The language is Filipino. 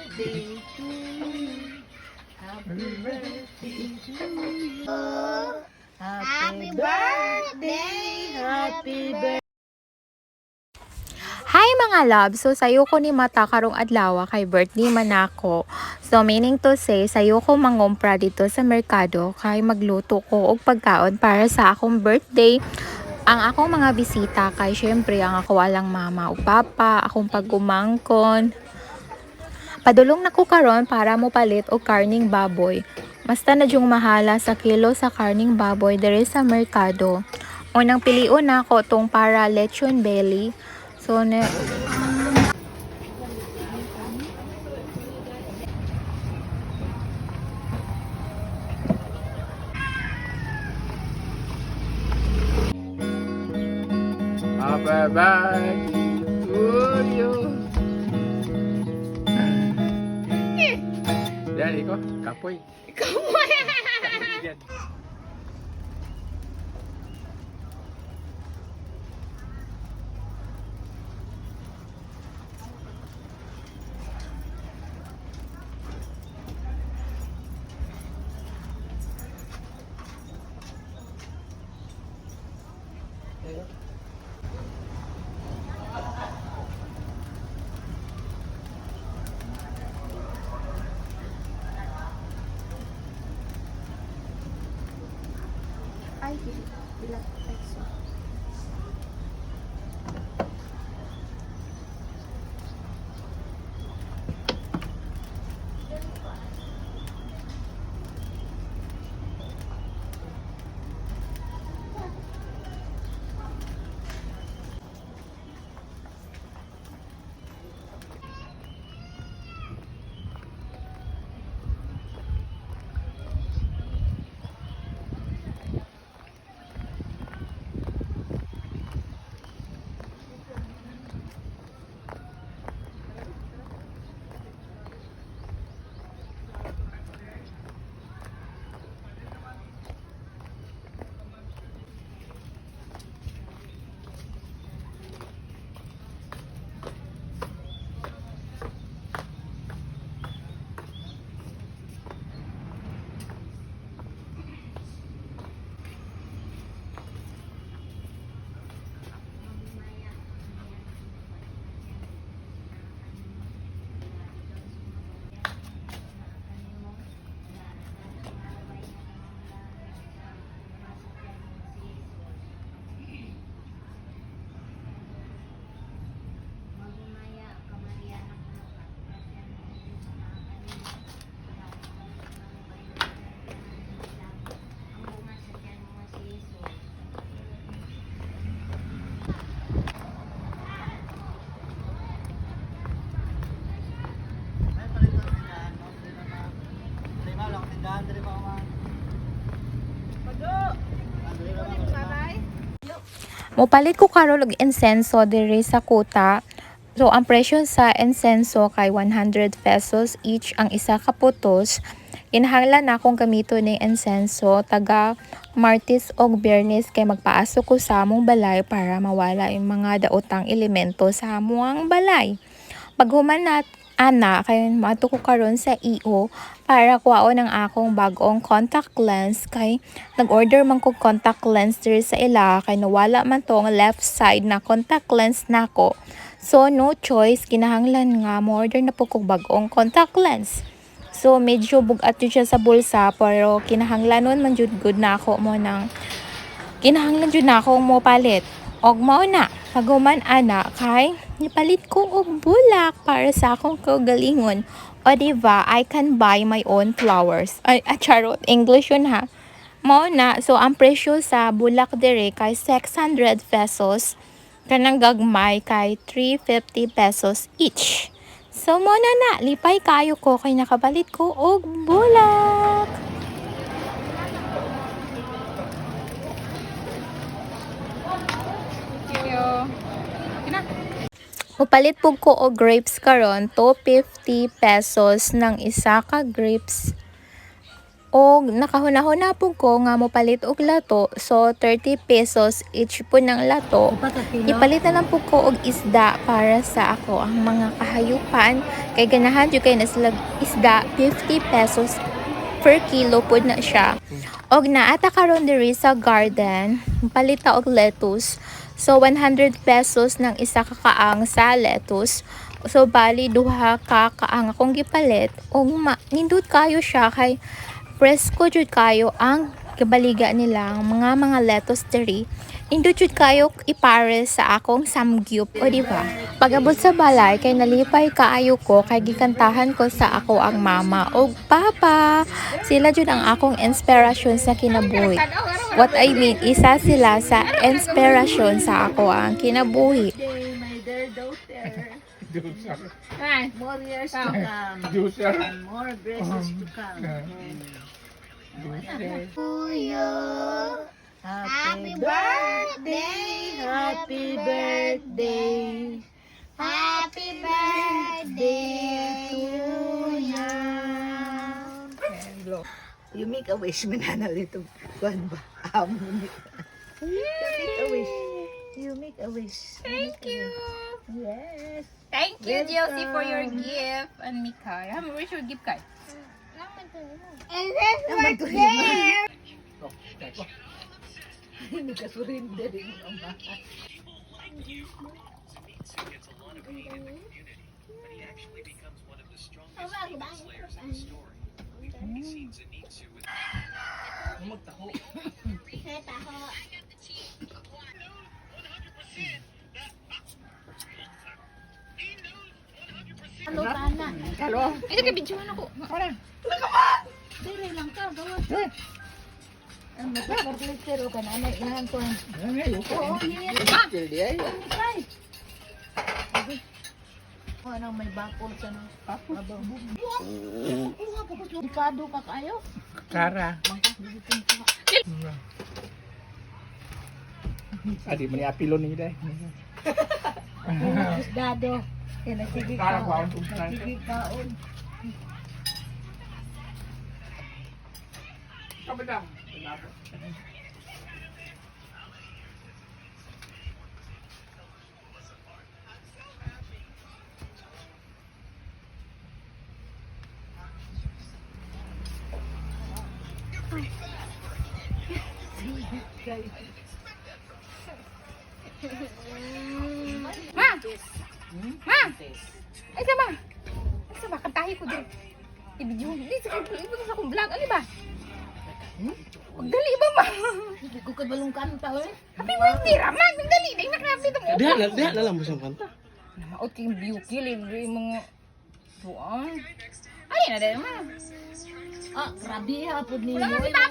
Happy birthday, happy birthday. Hi mga love! So sayo ko ni mata karong adlaw kay birthday man ako. So meaning to say, sayo ko mangumpra dito sa merkado kay magluto ko og pagkaon para sa akong birthday. Ang akong mga bisita kay syempre ang ako walang mama o papa, akong pagumangkon. Padulong na ko karon para mo palit og karning baboy. Basta na yung mahala sa kilo sa karning baboy dere sa merkado. Unang piliun na ko tong para lechon belly. So, ne Happy ikaw. Kapoy. Kapoy! Ay, bilat peso. Yan. Mopalit ko karon og insenso diri sa kuta. So ang presyo sa insenso kay 100 pesos each ang isa ka putos. Kinahanglan na akong gamito ni insenso taga Martis og Biyernes kay magpaasok ko sa among balay para mawala yung mga daotang elemento sa among balay. Paghuman na ana kay mato ko karon sa EO para kuwaon ang akong bag-ong contact lens kay nag-order man ko contact lens diri sa ila kay nawala man tong left side na contact lens nako. So no choice kinahanglan nga mo order na po kog bag-ong contact lens. So medyo bugat yun siya sa bulsa pero kinahanglanon man jud good na ako mo nang kinahanglan jud na akong mo palit. Og mao na, paguman ana kay nipalit ko og bulak para sa akong kaugalingon. O diba, I can buy my own flowers. Ay, ah, charot, English yun ha. Mao na, so ang presyo sa bulak dire kay 600 pesos. Kanang gagmay kay 350 pesos each. So mo na na, lipay kayo ko kay nakabalit ko og bulak. Mupalit po ko og grapes karon, 250 pesos ng isa ka grapes. O nakahuna-huna po ko nga mopalit og lato. So 30 pesos each po ng lato. Ipalit na lang po ko og isda para sa ako ang mga kahayupan. Kay ganahan jud kay na sila isda 50 pesos per kilo po na siya. Og naata karon diri sa garden, palita og lettuce. So 100 pesos ng isa ka kaang sa lettuce. So bali duha ka kaang akong gipalit. Og ma- kayo siya kay presko jud kayo ang kabaliga nila ang mga mga lettuce diri. Nindot jud kayo ipares sa akong samgyup o di ba? Pagabot sa balay kay nalipay kaayo ko kay gikantahan ko sa ako ang mama og papa. Sila jud ang akong inspirasyon sa kinabuhi. What I mean, isa sila sa inspirasyon sa ako ang kinabuhi. More more blessings to. Happy birthday, happy birthday, You make a wish, mananaw nito. Kuan ba? Amo ni. You make a wish. You make a wish. Thank you. Yes. Thank you, Josie, for your gift. And Mika, where's your gift card? Naman to him. Hindi ka surrender rin ang mahal. Ano sana? Halo. Ito ka video ako. Wala. Dire lang ka, gawa. Ang magpapartner ka na, na ilahan ko. Ano yun? Oo, yes. Kill di ay. Try. Oh, anong may bakol sa nang abang. Kuha pa ko Delikado ka kayo. Kara. Bangkas bibitin ko. Adi mo ni apilo ni day. Dado. Kaya Kara ka. ang tugtay. Nagsige kaon. Kabada. Ma! Ma! Ay, sama! Ay, sama, kantahi ko din. I-video. Hindi, sa ibig sa akong vlog. Ano ba? Huwag dali ba, ma? Hindi ko kabalong kanta eh. Happy birthday, Raman! Ang dali. Dahil nakrabi ito mo. Diha na lang mo siyang kanta. Out kayong view kill. Yung mga... Buwan. Ay, na dahil, ma. Ah, grabe hapon ninyo. Wala